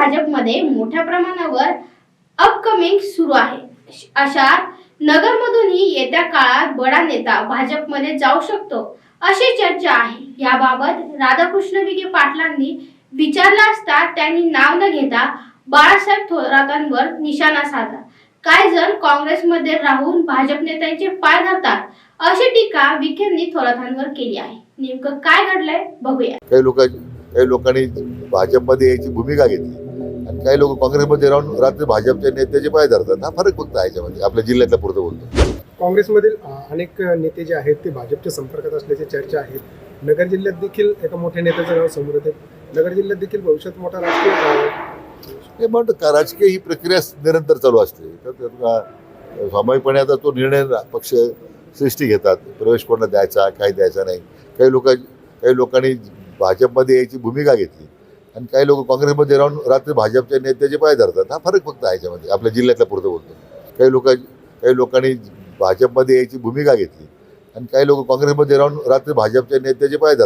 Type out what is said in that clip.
भाजपमध्ये मोठ्या प्रमाणावर अपकमिंग सुरू आहे. अशा नगरमधूनही येत्या काळात बडा नेता भाजपमध्ये जाऊ शकतो अशी चर्चा आहे. याबाबत राधाकृष्ण विखे पाटलांनी विचारला असता त्यांनी नाव न घेता बाळासाहेब थोरातांवर निशाणा साधला. काही जण काँग्रेसमध्ये राहून भाजप नेत्यांचे पाय धरतात अशी टीका विखेंनी थोरातांवर केली आहे. नेमकं काय घडलंय? बघूया. काही काही लोकांनी भाजपमध्ये यायची भूमिका घेतली. काही लोक काँग्रेसमध्ये राहून रात्री भाजपच्या नेत्याचे पाय धरतात हा फरक फक्त आहे याच्यामध्ये. आपल्या जिल्ह्यातल्या पुरतं बोलतो. काँग्रेसमधील अनेक नेते जे आहेत ते भाजपच्या संपर्कात असल्याची चर्चा आहे. नगर जिल्ह्यात देखील एका मोठ्या नेत्याचं नाव समोर येते. नगर जिल्ह्यात देखील भविष्यात मोठा राजकीय हे म्हणतो का राजकीय ही प्रक्रिया निरंतर चालू असते. तर स्वाभाविकपणे आता तो निर्णय पक्ष सृष्टी घेतात. प्रवेश कोणाला द्यायचा काय द्यायचा नाही. काही लोक काही लोकांनी भाजपमध्ये यायची भूमिका घेतली. आणि काही लोक काँग्रेसमध्ये राहून रात्री भाजपच्या नेत्याचे पाय धरतात. हा फरक फक्त आहे याच्यामध्ये. आपल्या जिल्ह्यातल्या पुरतं बोलतो. काही लोक काही लोकांनी भाजपमध्ये यायची भूमिका घेतली. आणि काही लोक काँग्रेसमध्ये राहून रात्री भाजपच्या नेत्याचे पाय धरतात.